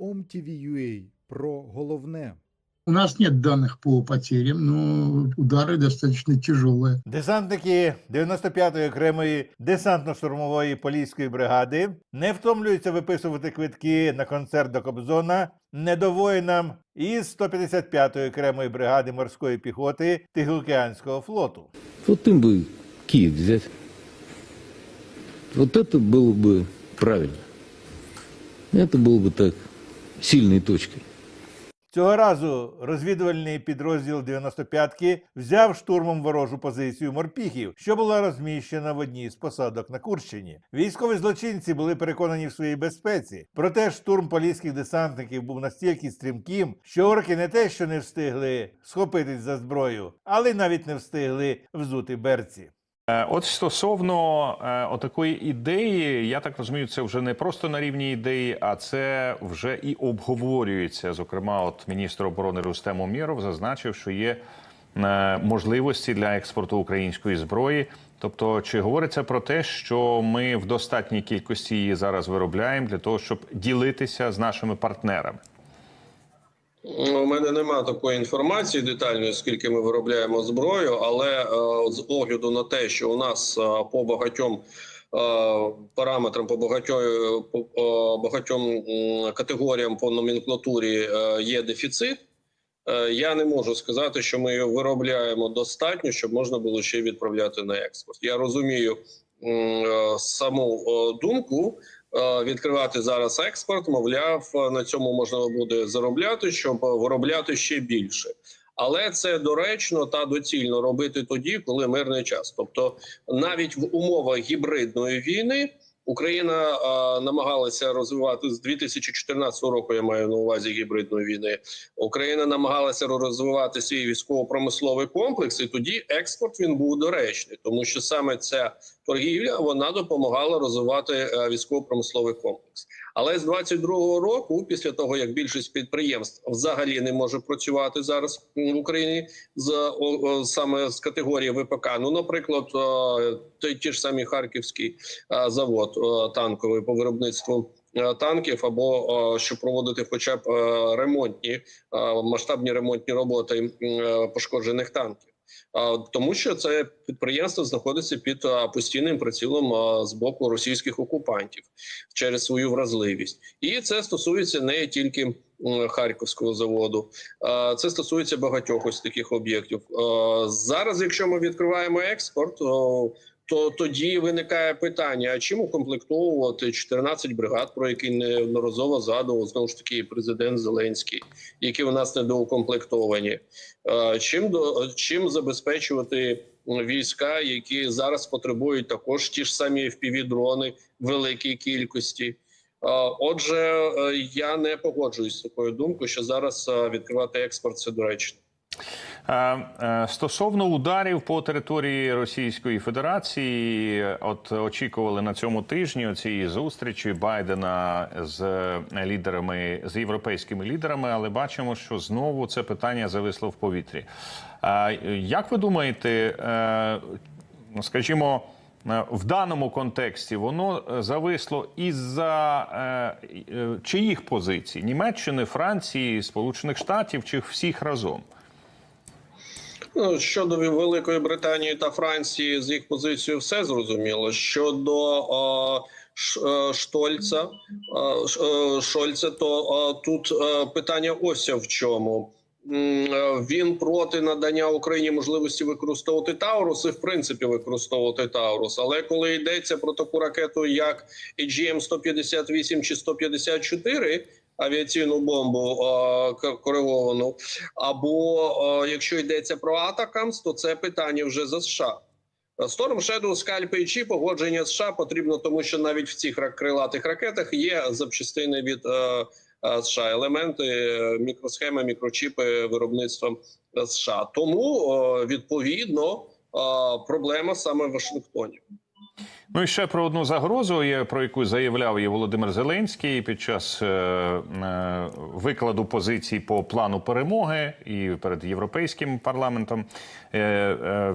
OMTV.ua про головне. У нас нет данных по потерям, но удары достаточно тяжелые. Десантники 95-ї окремої десантно-штурмової поліської бригади не втомлюються виписувати квитки на концерт до Кобзона недовоїнам із 155-ї окремої бригади морської піхоти Тихоокеанського флоту. Вот им бы Киев взять. Вот это было бы правильно. Это было бы так сильной точкой. Цього разу розвідувальний підрозділ 95-ки взяв штурмом ворожу позицію морпіхів, що була розміщена в одній з посадок на Курщині. Військові злочинці були переконані в своїй безпеці. Проте штурм поліських десантників був настільки стрімким, що орки не те, що не встигли схопитись за зброю, але навіть не встигли взути берці. Е, От стосовно е, отакої ідеї, я так розумію, це вже не просто на рівні ідеї, а це вже і обговорюється. Зокрема, от міністр оборони Рустем Умєров зазначив, що є е, можливості для експорту української зброї. Тобто, чи говориться про те, що ми в достатній кількості її зараз виробляємо для того, щоб ділитися з нашими партнерами? Ну, У мене немає такої інформації детальної, скільки ми виробляємо зброю, але е, з огляду на те, що у нас е, по багатьом е, параметрам, по багатьом, категоріям по номенклатурі є дефіцит. Я не можу сказати, що ми його виробляємо достатньо, щоб можна було ще відправляти на експорт. Я розумію саму думку відкривати зараз експорт. Мовляв, е, на цьому можна буде заробляти, щоб виробляти ще більше. Але це доречно та доцільно робити тоді, коли мирний час. Тобто, навіть в умовах гібридної війни Україна а, намагалася розвивати з 2014 року. Я маю на увазі гібридної війни. Україна намагалася розвивати свій військово-промисловий комплекс, і тоді експорт він був доречний, тому що саме ця торгівля вона допомагала розвивати е, військово-промисловий комплекс. Але з 22-го року, після того як більшість підприємств взагалі не може працювати зараз в Україні з саме з категорії ВПК. Ну, наприклад, той ті ж самі харківський е, завод е, танковий по виробництву. е, Танків або щоб проводити, хоча б ремонтні масштабні ремонтні роботи пошкоджених танків, тому що це підприємство знаходиться під постійним прицілом з боку російських окупантів через свою вразливість, і це стосується не тільки Харківського заводу, це стосується багатьох ось таких об'єктів. Зараз, якщо ми відкриваємо експорт, то тоді виникає питання: а чим укомплектовувати 14 бригад, про які неодноразово згадував знову ж таки президент Зеленський, які у нас недоукомплектовані. Чим до чим забезпечувати війська, які зараз потребують також ті ж самі fpv дрони великій кількості? Отже, е, я не погоджуюсь з такою думкою, що зараз відкривати експорт це доречно. Е, е, Стосовно ударів по території Російської Федерації, от очікували на цьому тижні цієї зустрічі Байдена з лідерами з європейськими лідерами, але бачимо, що знову це питання зависло в повітрі. Е, Як ви думаєте, скажімо? В даному контексті воно зависло із-за е, е, чиїх позицій? Німеччини, Франції, Сполучених Штатів чи всіх разом? Ну, щодо Великої Британії та Франції, з їх позицією все зрозуміло. Щодо Ш- е, Штольца, Ш- е, Шольца, то е, тут е, питання ось в чому. Він проти надання Україні можливості використовувати Таурус і в принципі використовувати Таурус. Але коли йдеться про таку ракету, як AGM 158 чи 154, авіаційну бомбу е, кориговану, або е, якщо йдеться про Атакамс, то це питання вже за США. Storm Shadow, скальпи і чи погодження США потрібно, тому що навіть в цих крилатих ракетах є запчастини від е, США, елементи, мікросхеми, мікрочіпи виробництва США. Тому відповідно проблема саме в Вашингтоні. Ну і ще про одну загрозу, про яку заявляв і Володимир Зеленський під час е, е, викладу позицій по плану перемоги і перед європейським парламентом. Е,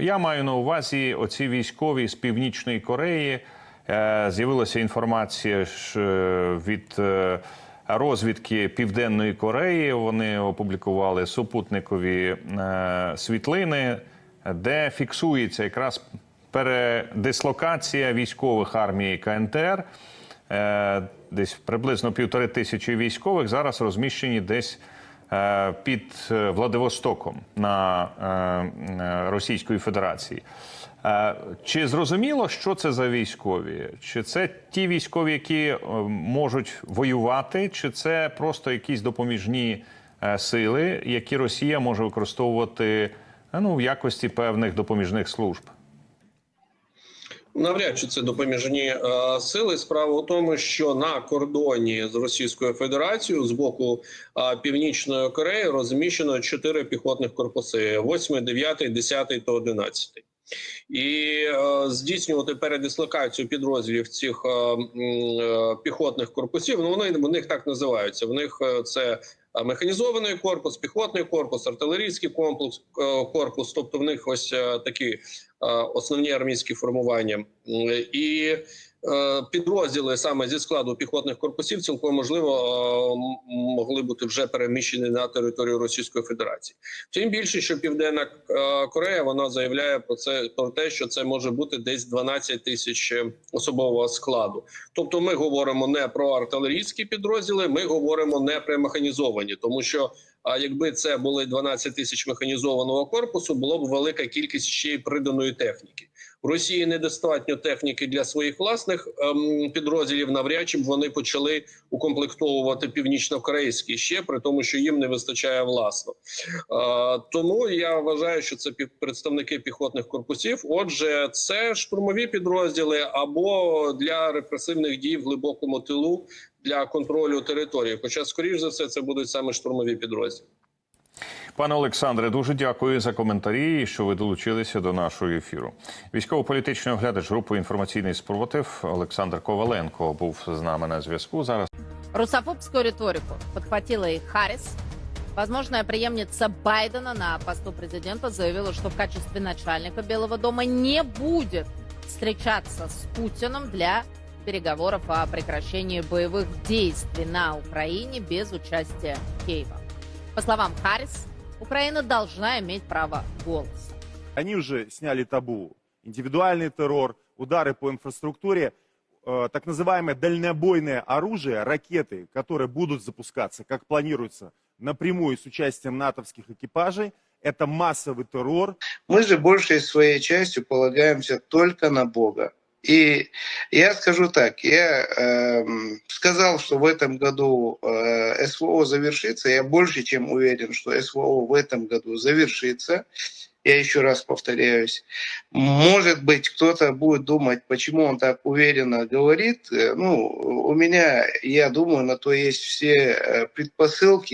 я маю на увазі оці військові з північної Кореї. З'явилася інформація від розвідки Південної Кореї. Вони опублікували супутникові світлини, де фіксується якраз передислокація військових армії КНТР. Е, Десь приблизно півтори тисячі військових зараз розміщені десь е, під е, Владивостоком на Російської Федерації. Чи зрозуміло, що це за військові? Чи це ті військові, які можуть воювати, чи це просто якісь допоміжні сили, які Росія може використовувати ну, в якості певних допоміжних служб? Навряд чи це допоміжні е, сили. Справа у тому, що на кордоні з Російською Федерацією з боку е, Північної Кореї розміщено чотири піхотних корпуси: 8, 9, 10 та 11. І е, здійснювати передислокацію підрозділів цих е, е, піхотних корпусів. Ну вони в них так називаються. В них е, це механізований корпус, піхотний корпус, артилерійський комплекс е, корпус. Тобто в них ось е, такі е, основні армійські формування і е, підрозділи саме зі складу піхотних корпусів цілком можливо е, могли бути вже переміщені на територію Російської Федерації. Тим більше, що Південна е, Корея вона заявляє про це про те, що це може бути десь 12 тисяч е, особового складу. Тобто, ми говоримо не про артилерійські підрозділи, ми говоримо не про механізовані, тому що. А якби це були 12 тисяч механізованого корпусу, було б велика кількість ще й приданої техніки. В Росії недостатньо техніки для своїх власних ем, підрозділів. Навряд чи б вони почали укомплектовувати північно-корейські ще при тому, що їм не вистачає власно. Е, тому я вважаю, що це представники піхотних корпусів. Отже, це штурмові підрозділи або для репресивних дій в глибокому тилу для контролю території. Хоча, скоріш за все, це будуть саме штурмові підрозділи. Пане Олександре, дуже дякую за коментарі, що ви долучилися до нашого ефіру. Військово-політичний оглядач групи інформаційний спротив Олександр Коваленко був з нами на зв'язку. Зараз Русофобскую риторику подхватила и Харрис. Возможная преемница Байдена на посту президента заявила, что в качестве начальника Белого дома не будет встречаться с Путиным для переговоров о прекращении боевых действий на Украине без участия Киева. По словам Харрис, Украина должна иметь право голоса. Они уже сняли табу. Индивидуальный террор, удары по инфраструктуре, э, так называемое дальнобойное оружие, ракеты, которые будут запускаться, как планируется, напрямую с участием натовских экипажей, это массовый террор, Мы же большей своей частью полагаемся только на Бога. И я скажу так, я эм, сказал, что в этом году э, СВО завершится. Я больше чем уверен, что СВО в этом году завершится. Я еще раз повторяюсь. Может быть, кто-то будет думать, почему он так уверенно говорит. Э, Ну, у меня, я думаю, на то есть все э, предпосылки.